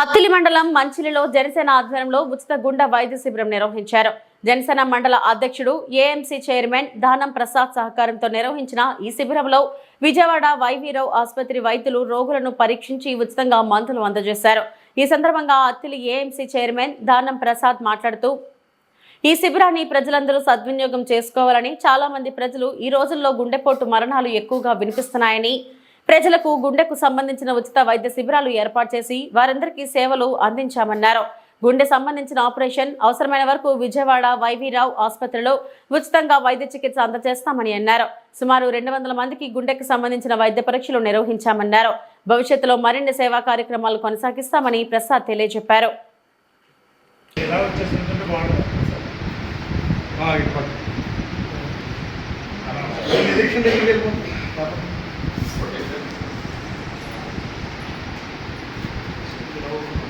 అత్తిలి మండలం మంచిలిలో జనసేన ఆధ్వర్యంలో ఉచిత గుండె వైద్య శిబిరం నిర్వహించారు. జనసేన మండల అధ్యక్షుడు ఏఎంసీ చైర్మన్ దానం ప్రసాద్ సహకారంతో నిర్వహించిన ఈ శిబిరంలో విజయవాడ వైవీరావు ఆసుపత్రి వైద్యులు రోగులను పరీక్షించి ఉచితంగా మందులు అందజేశారు. ఈ సందర్భంగా అత్తిలి ఏఎంసీ చైర్మన్ దానం ప్రసాద్ మాట్లాడుతూ ఈ శిబిరాన్ని ప్రజలందరూ సద్వినియోగం చేసుకోవాలని చాలా మంది ప్రజలు ఈ రోజుల్లో గుండెపోటు మరణాలు ఎక్కువగా వినిపిస్తున్నాయని ప్రజలకు గుండెకు సంబంధించిన ఉచిత వైద్య శిబిరాలు ఏర్పాటు చేసి వారందరికీ సేవలు అందించామన్నారు. గుండె సంబంధించిన ఆపరేషన్ అవసరమైన వరకు విజయవాడ వైవీరావు ఆసుపత్రిలో ఉచితంగా వైద్య చికిత్స అందజేస్తామని అన్నారు. సుమారు రెండు వందల మందికి గుండెకు సంబంధించిన వైద్య పరీక్షలు నిర్వహించామన్నారు. భవిష్యత్తులో మరిన్ని సేవా కార్యక్రమాలు కొనసాగిస్తామని ప్రసాద్ తెలియజెప్పారు. ఎలక్షన్ దగ్గరికి వెళ్ళిపోతుంది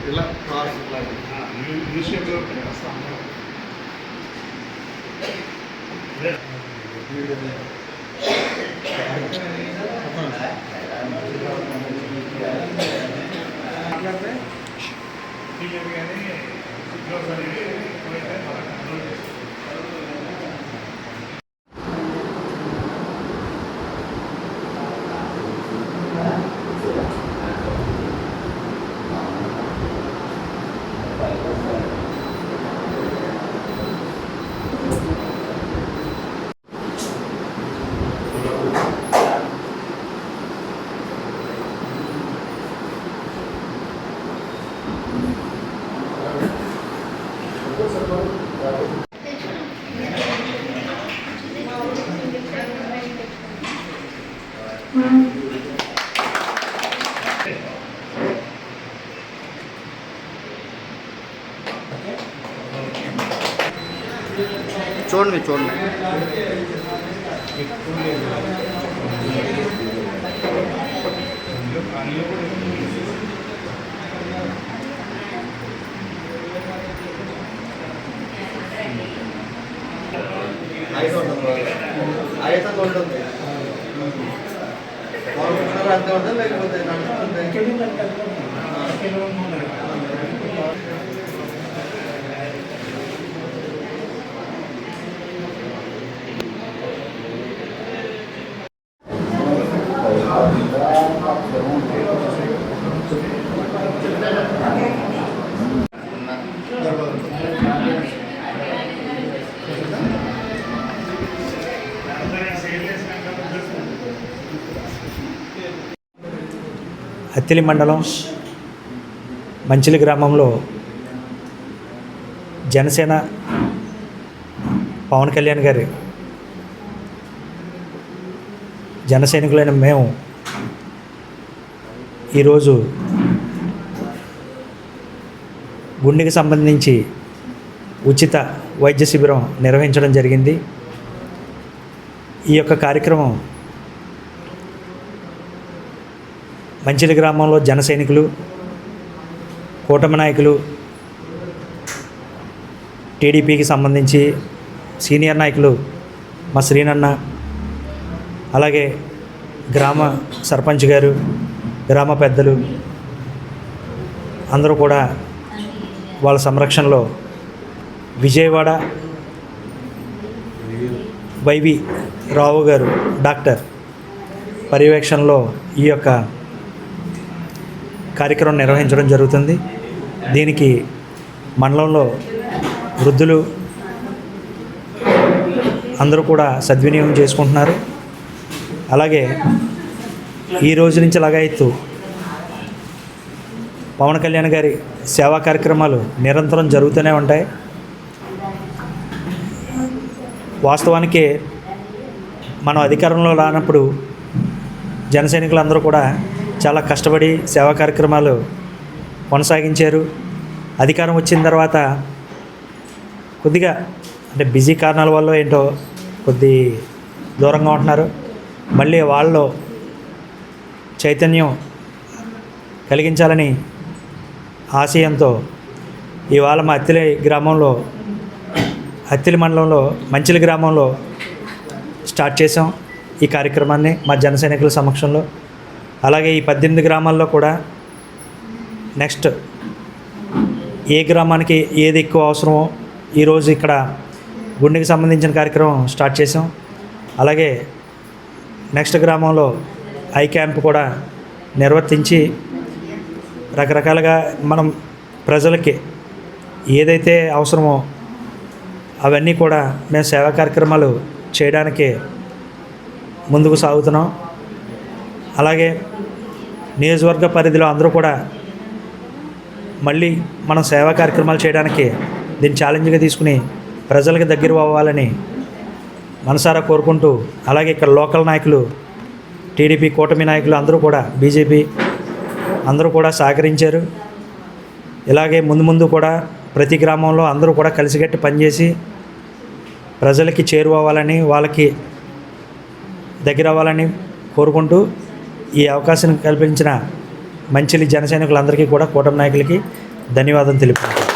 ఇలా క్రాస్ న్యూస్ పేపర్ మాట్లాడితే టీవీ కానీ సిగ్నల్స్ అనేవి చూడండి చూడండి. అయితే ఉంటుంది అంతే ఉంటుంది. ಪ್ರಾಂತ್ಯದಲ್ಲೇ ಇರ್ಬೋದು ಕೆಲವೊಂದು అత్తిలి మండలం మంచిలి గ్రామంలో జనసేన పవన్ కళ్యాణ్ గారి జనసైనికులైన మేము ఈరోజు గుండెకి సంబంధించి ఉచిత వైద్య శిబిరం నిర్వహించడం జరిగింది. ఈ యొక్క కార్యక్రమం మంచిలి గ్రామంలో జన సైనికులు కూటమి నాయకులు టీడీపీకి సంబంధించి సీనియర్ నాయకులు మా శ్రీనన్న అలాగే గ్రామ సర్పంచ్ గారు గ్రామ పెద్దలు అందరూ కూడా వాళ్ళ సంరక్షణలో విజయవాడ వైవి రావు గారు డాక్టర్ పర్యవేక్షణలో ఈ యొక్క కార్యక్రమం నిర్వహించడం జరుగుతుంది. దీనికి మండలంలో వృద్ధులు అందరూ కూడా సద్వినియోగం చేసుకుంటున్నారు. అలాగే ఈ రోజు నుంచి లగాయత్తు పవన్ కళ్యాణ్ గారి సేవా కార్యక్రమాలు నిరంతరం జరుగుతూనే ఉంటాయి. వాస్తవానికి మనం అధికారంలో రానప్పుడు జన అందరూ కూడా చాలా కష్టపడి సేవా కార్యక్రమాలు కొనసాగించారు. అధికారం వచ్చిన తర్వాత కొద్దిగా అంటే బిజీ కారణాల వల్ల ఏంటో కొద్ది దూరంగా ఉంటున్నారు. మళ్ళీ వాళ్ళలో చైతన్యం కలిగించాలని ఆశయంతో ఇవాళ మా అత్తిలి గ్రామంలో అత్తిలి మండలంలో మంచిలి గ్రామంలో స్టార్ట్ చేసాం ఈ కార్యక్రమాన్ని మా జన సైనికుల సమక్షంలో. అలాగే ఈ పద్దెనిమిది గ్రామాల్లో కూడా నెక్స్ట్ ఏ గ్రామానికి ఏది ఎక్కువ అవసరమో ఈరోజు ఇక్కడ గుండెకి సంబంధించిన కార్యక్రమం స్టార్ట్ చేసాం అలాగే నెక్స్ట్ గ్రామంలో ఐ క్యాంప్ కూడా నిర్వర్తించి రకరకాలుగా మనం ప్రజలకి ఏదైతే అవసరమో అవన్నీ కూడా మేము సేవా కార్యక్రమాలు చేయడానికి ముందుకు సాగుతున్నాం. అలాగే నియోజకవర్గ పరిధిలో అందరూ కూడా మళ్ళీ మనం సేవా కార్యక్రమాలు చేయడానికి దీన్ని ఛాలెంజ్గా తీసుకుని ప్రజలకు దగ్గర అవ్వాలని మనసారా కోరుకుంటూ అలాగే ఇక్కడ లోకల్ నాయకులు టీడీపీ కూటమి నాయకులు అందరూ కూడా బీజేపీ అందరూ కూడా సహకరించారు. ఇలాగే ముందు ముందు కూడా ప్రతి గ్రామంలో అందరూ కూడా కలిసికట్టి పనిచేసి ప్రజలకి చేరువవ్వాలని వాళ్ళకి దగ్గర అవ్వాలని కోరుకుంటూ ఈ అవకాశం కల్పించిన మంచిలి జనసైనికులందరికీ కూడా కూటమి నాయకులకి ధన్యవాదం తెలుపుతున్నాను